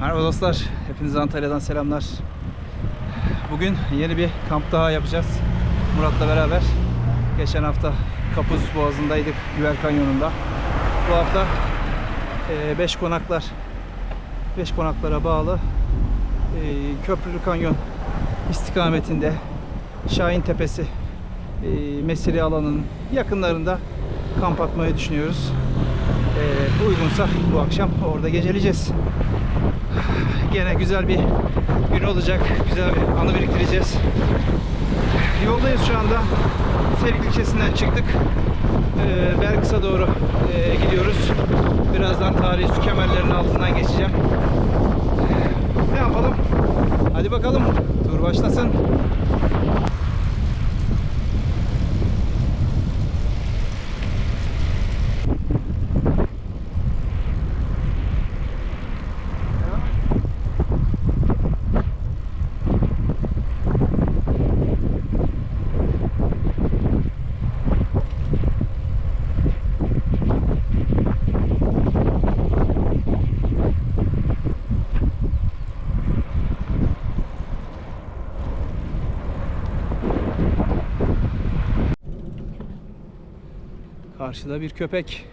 Merhaba dostlar. Hepinize Antalya'dan selamlar. Bugün yeni bir kamp daha yapacağız. Murat'la beraber. Geçen hafta Kapuz Boğazı'ndaydık Güver Kanyonu'nda. Bu hafta 5 konaklar 5 konaklara bağlı e, Köprülü Kanyon istikametinde Şahin Tepesi e, mesire alanının yakınlarında kamp atmayı düşünüyoruz. E, uygunsa bu akşam orada geceleyeceğiz. Gene güzel bir gün olacak. Güzel bir anı biriktireceğiz. Yoldayız şu anda. Serik ilçesinden çıktık. Ee, Belkıs'a doğru e, gidiyoruz. Birazdan tarihi su kemerlerinin altından geçeceğim. Ne yapalım? Hadi bakalım. Tur başlasın. Karşıda bir köpek.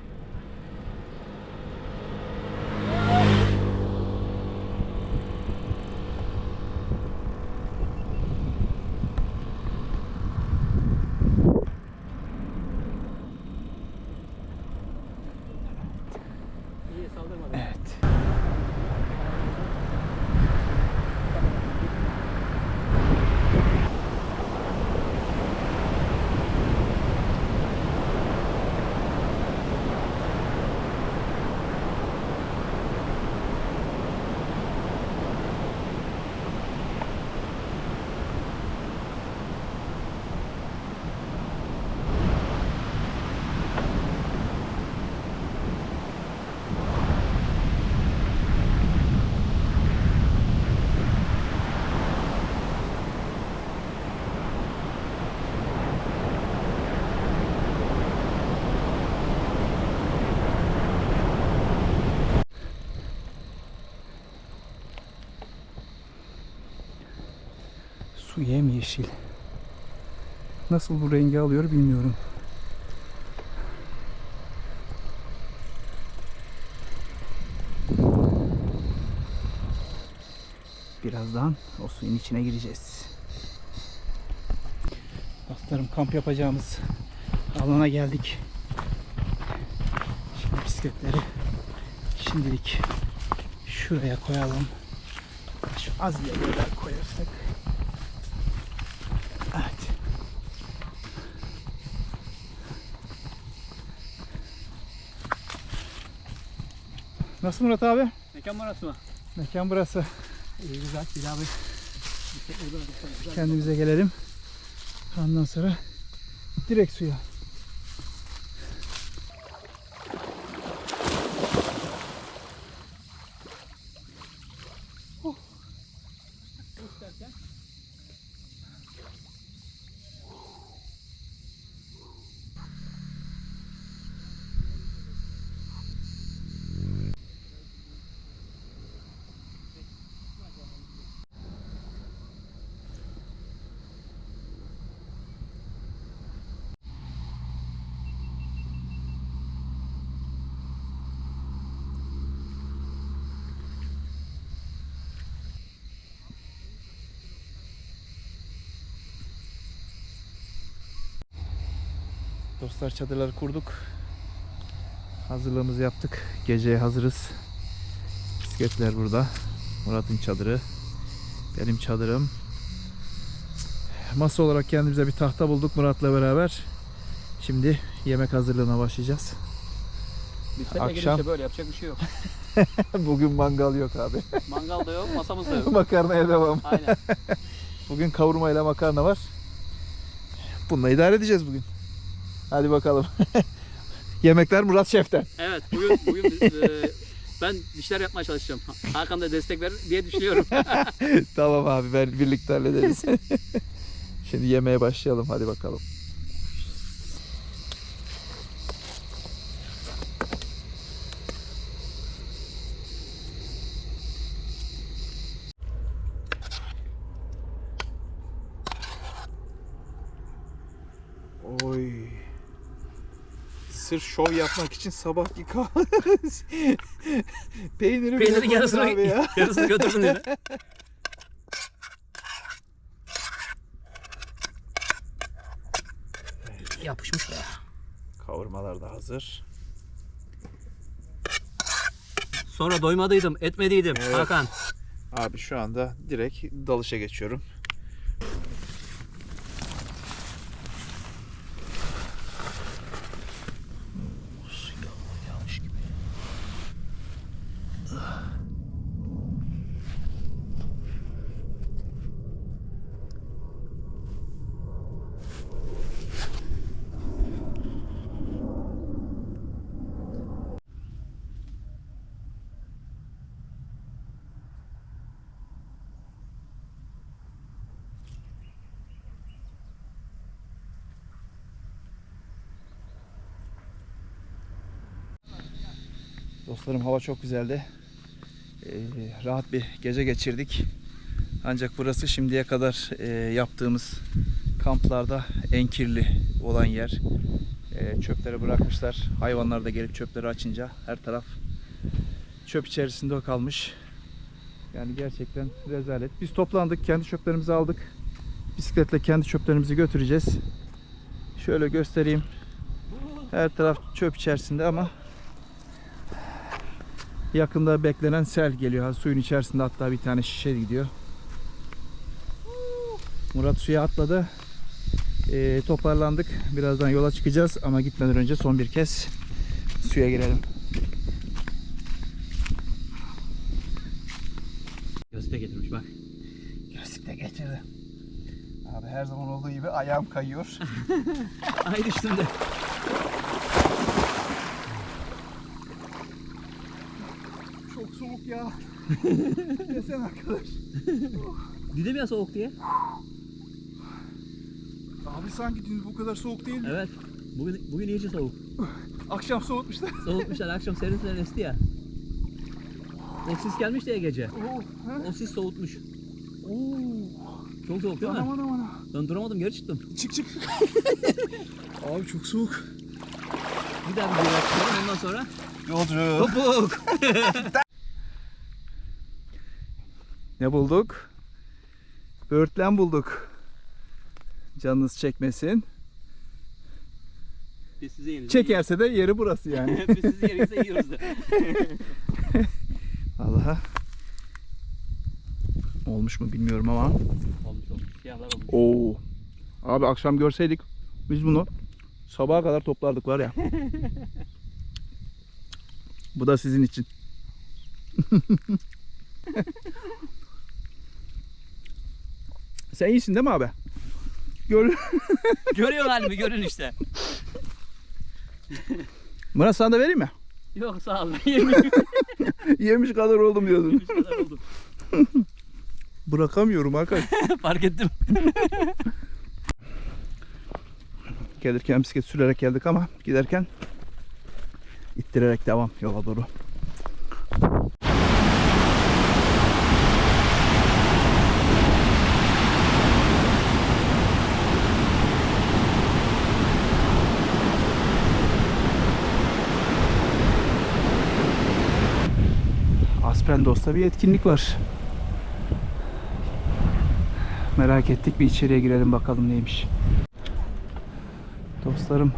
Evet. Su yemyeşil. Nasıl bu rengi alıyor bilmiyorum. Birazdan o suyun içine gireceğiz. Dostlarım kamp yapacağımız alana geldik. Şimdi bisikletleri şimdilik şuraya koyalım. Şu az yerlere koyarsak Evet. Nasıl Murat abi? Mekan burası mı? Mekan burası. İyi güzel. Bir abi. Kendimize gelelim. Ondan sonra direkt suya. Dostlar çadırları kurduk. Hazırlığımızı yaptık. Geceye hazırız. Bisikletler burada. Murat'ın çadırı. Benim çadırım. Masa olarak kendimize bir tahta bulduk Murat'la beraber. Şimdi yemek hazırlığına başlayacağız. Seninle Akşam. böyle yapacak bir şey yok. Bugün mangal yok abi. Mangal da yok, masamız da yok. Makarnaya devam. Aynen. Bugün kavurmayla makarna var. Bununla idare edeceğiz bugün. Hadi bakalım. Yemekler Murat Şef'ten. Evet bugün, bugün biz, e, ben bir şeyler yapmaya çalışacağım. Hakan da destek verir diye düşünüyorum. tamam abi ben birlikte hallederiz. Şimdi yemeye başlayalım hadi bakalım. Oy. Sırf şov yapmak için sabahki kahvaltı. Peyniri Peynirin yarısını, ya. yarısını götürdün yine. Yapışmış be. Kavurmalar da hazır. Sonra doymadıydım, etmediydim Evet. Hakan. Abi şu anda direkt dalışa geçiyorum. Dostlarım hava çok güzeldi. Ee, rahat bir gece geçirdik. Ancak burası şimdiye kadar e, yaptığımız kamplarda en kirli olan yer. E, çöpleri bırakmışlar. Hayvanlar da gelip çöpleri açınca her taraf çöp içerisinde kalmış. Yani gerçekten rezalet. Biz toplandık, kendi çöplerimizi aldık. Bisikletle kendi çöplerimizi götüreceğiz. Şöyle göstereyim. Her taraf çöp içerisinde ama yakında beklenen sel geliyor. Suyun içerisinde hatta bir tane şişe gidiyor. Murat suya atladı. Ee, toparlandık. Birazdan yola çıkacağız ama gitmeden önce son bir kez suya girelim. Gözte getirmiş bak. Gözlük de geçirdi. Abi her zaman olduğu gibi ayağım kayıyor. Ay düştüm de. Soğuk ya. Desen arkadaş. Dedim ya soğuk diye. Abi sanki dün bu kadar soğuk değildi. Evet. Bugün, bugün iyice soğuk. Akşam soğutmuşlar. Soğutmuşlar akşam serin serin esti ya. O sis gelmiş diye gece. Oo, he? O sis soğutmuş. Oo. Çok soğuk değil mi? Aman aman. Ben duramadım geri çıktım. Çık çık. Abi çok soğuk. Bir daha bir güzel çıktım ondan sonra. Yolcu. Topuk. Ne bulduk? Böğürtlen bulduk. Canınız çekmesin. Biz. Çekerse de yeri burası yani. Biz yiyoruz da. Allah'a. Olmuş mu bilmiyorum ama. olmuş olmuş. Siyahlar olmuş. Oo. Abi akşam görseydik biz bunu sabaha kadar toplardık var ya. Bu da sizin için. Sen iyisin değil mi abi? Gör. Görüyorsun halimi görün işte. Murat sana da vereyim mi? Yok sağ ol. Yemin Yemiş kadar oldum diyordun. kadar oldu. Bırakamıyorum Hakan. Fark ettim. Gelirken bisiklet sürerek geldik ama giderken ittirerek devam yola doğru. Aspendos'ta bir etkinlik var. Merak ettik bir içeriye girelim bakalım neymiş. Dostlarım.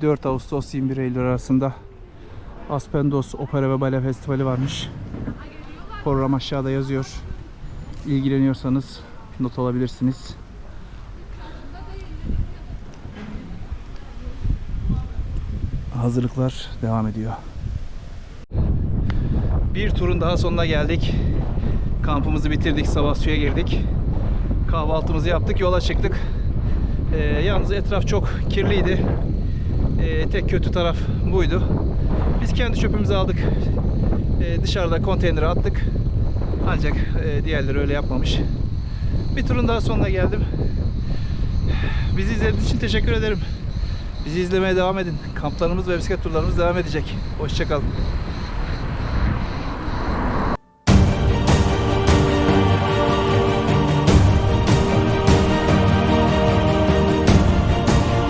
...4 Ağustos 21 Eylül arasında... ...Aspendos Opera ve Bale Festivali varmış. Program aşağıda yazıyor. İlgileniyorsanız not alabilirsiniz. Hazırlıklar devam ediyor. Bir turun daha sonuna geldik. Kampımızı bitirdik, sabah suya girdik. Kahvaltımızı yaptık, yola çıktık. Ee, yalnız etraf çok kirliydi. Ee, tek kötü taraf buydu. Biz kendi çöpümüzü aldık. Ee, dışarıda konteynere attık. Ancak e, diğerleri öyle yapmamış. Bir turun daha sonuna geldim. Bizi izlediğiniz için teşekkür ederim. Bizi izlemeye devam edin. Kamplarımız ve bisiklet turlarımız devam edecek. Hoşçakalın.